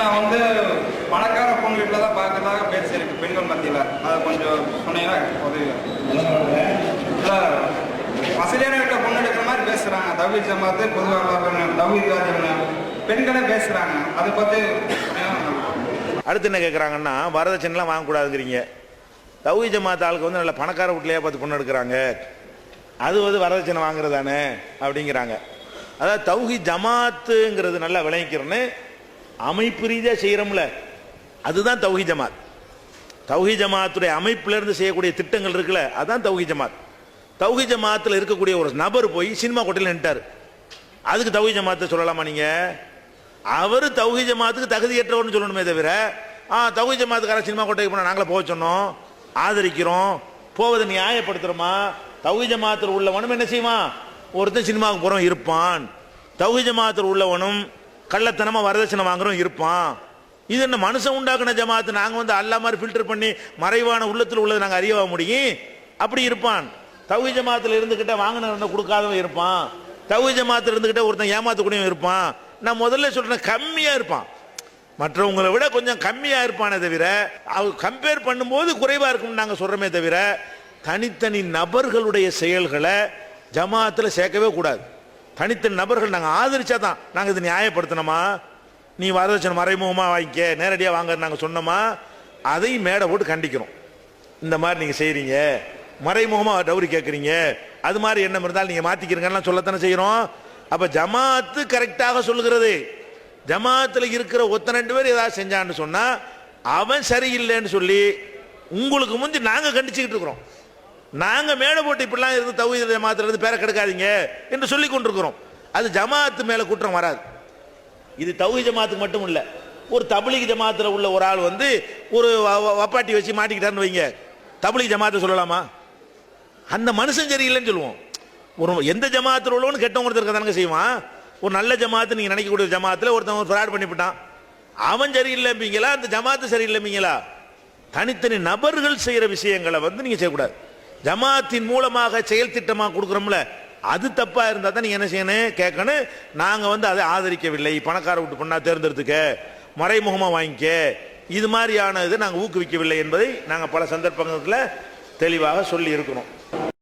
நான் வந்து பணக்கார பொண்ணு வீட்டில் தான் பார்க்கறதாக பேசியிருக்கு பெண்கள் மத்தியில். அதை கொஞ்சம் சொன்னீங்கன்னா உதவி இல்லை வசதியான வீட்டில் பொண்ணு எடுக்கிற மாதிரி பேசுகிறாங்க தவி ஜமாத்து பொதுவாக தவி பெண்களே பேசுகிறாங்க அதை பற்றி அடுத்து என்ன கேட்குறாங்கன்னா வரதட்சணைலாம் வாங்கக்கூடாதுங்கிறீங்க. தௌஹி ஜமாத் ஆளுக்கு வந்து நல்ல பணக்கார வீட்லையே பார்த்து பொண்ணு எடுக்கிறாங்க. அது வந்து வரதட்சணை வாங்குறது தானே அப்படிங்கிறாங்க. அதாவது தௌஹி ஜமாத்துங்கிறது நல்லா விளங்கிக்கிறேன்னு அமைப்பு ரீதியாக செய்கிறோம்ல அதுதான் தௌஹி ஜமாத். தௌஹி ஜமாத்துடைய அமைப்புல இருந்து செய்யக்கூடிய திட்டங்கள் இருக்குல்ல அதான் தௌஹி ஜமாத். தௌஹி ஜமாத்தில் இருக்கக்கூடிய ஒரு நபர் போய் சினிமா கோட்டையில் நின்ட்டார் அதுக்கு தௌஹி ஜமாத்தை சொல்லலாமா நீங்கள் அவர் தௌஹி ஜமாத்துக்கு தகுதியற்றவர்னு சொல்லணுமே தவிர ஆ தௌஹி ஜமாத்துக்கார சினிமா கோட்டைக்கு போனால் நாங்களே போக சொன்னோம் ஆதரிக்கிறோம் போவதை நியாயப்படுத்துறோமா? தௌஹி ஜமாத்தில் உள்ளவனும் என்ன செய்வான்? ஒருத்தன் சினிமாவுக்கு போகிறோம் இருப்பான். தௌஹி ஜமாத்தில் உள்ளவனும் கள்ளத்தனமா வரதட்சணை வாங்குறோம் இருப்பான். இது என்ன மனுஷன் உண்டாக்குன ஜமாத்து? நாங்க வந்து அல்லா மாதிரி ஃபில்டர் பண்ணி மறைவான உள்ளத்தில் உள்ளதை நாங்க அறியவா முடியும்? அப்படி இருப்பான். தௌஹி ஜமாத்துல இருந்துகிட்ட வாங்கின கொடுக்காதவன் இருப்பான். தௌஹி ஜமாத்துல இருந்துகிட்ட ஒருத்தன் ஏமாத்தக்கூடியவன் இருப்பான். நான் முதல்ல சொல்றேன் கம்மியா இருப்பான். மற்றவங்களை விட கொஞ்சம் கம்மியா இருப்பானே தவிர அவ கம்பேர் பண்ணும்போது குறைவா இருக்கும்னு நாங்க சொல்கிறோமே தவிர தனித்தனி நபர்களுடைய செயல்களை ஜமாத்துல சேர்க்கவே கூடாது. தனித்தனி நபர்கள் நாங்கள் ஆதரிச்சா தான் நாங்கள் இதை நியாயப்படுத்தினோமா நீ வரதட்சணை மறைமுகமாக வாங்கிக்க நேரடியாக வாங்க நாங்கள் சொன்னோமா? அதையும் மேடை போட்டு கண்டிக்கிறோம். இந்த மாதிரி நீங்கள் செய்கிறீங்க மறைமுகமாக டவுரி கேட்குறீங்க அது மாதிரி எண்ணம் இருந்தால் நீங்கள் மாற்றிக்கிறீங்கலாம் சொல்லத்தானே செய்கிறோம் அப்போ ஜமாத்து கரெக்டாக சொல்லுகிறது. ஜமாத்தில் இருக்கிற ஒத்த ரெண்டு பேர் ஏதாவது செஞ்சான்னு சொன்னால் அவன் சரியில்லைன்னு சொல்லி உங்களுக்கு முந்தி நாங்கள் கண்டிச்சுக்கிட்டு இருக்கிறோம். நாங்கள் மேடை போட்டு இப்படிலாம் இருந்து தௌஹீத் ஜமாத்துலேருந்து பேரை கெடுக்காதீங்க என்று சொல்லி கொண்டிருக்கிறோம். அது ஜமாத்து மேலே குற்றம் வராது. இது தௌஹி ஜமாத்துக்கு மட்டும் இல்லை. ஒரு தபிலிக் ஜமாத்துல உள்ள ஒரு ஆள் வந்து ஒரு வ- வப்பாட்டி வச்சு மாட்டிக்கிட்டான்னு வைங்க. தபிலிக் ஜமாத்தை சொல்லலாமா? அந்த மனுஷன் சரியில்லைன்னு சொல்லுவோம். ஒரு எந்த ஜமாத்தில் உள்ளவனு கெட்டவங்க ஒருத்தர் தானங்க செய்வான்? ஒரு நல்ல ஜமாத்து நீங்கள் நினைக்கக்கூடிய ஜமாத்தில் ஜமாத்துல ஒருத்தன் ஃப்ராட் பண்ணிவிட்டான். அவன் சரியில்லைம்பீங்களா? அந்த ஜமாத்து சரியில்லைம்பீங்களா? தனித்தனி நபர்கள் செய்கிற விஷயங்களை வந்து நீங்கள் செய்யக்கூடாது. ஜமாத்தின் மூலமாக செயல் திட்டமாக கொடுக்குறோம்ல அது தப்பா இருந்தா தான் நீ என்ன செய்யணும்? கேட்கணும் நாங்க வந்து அதை ஆதரிக்கவில்லை. பணக்கார விட்டு பொண்ணா தேர்ந்தெடுத்துக்க. மறைமுகமா வாங்கிக்க. இது மாதிரியான இதை நாங்கள் ஊக்குவிக்கவில்லை என்பதை நாங்கள் பல சந்தர்ப்பங்களில் தெளிவாக சொல்லி இருக்கிறோம்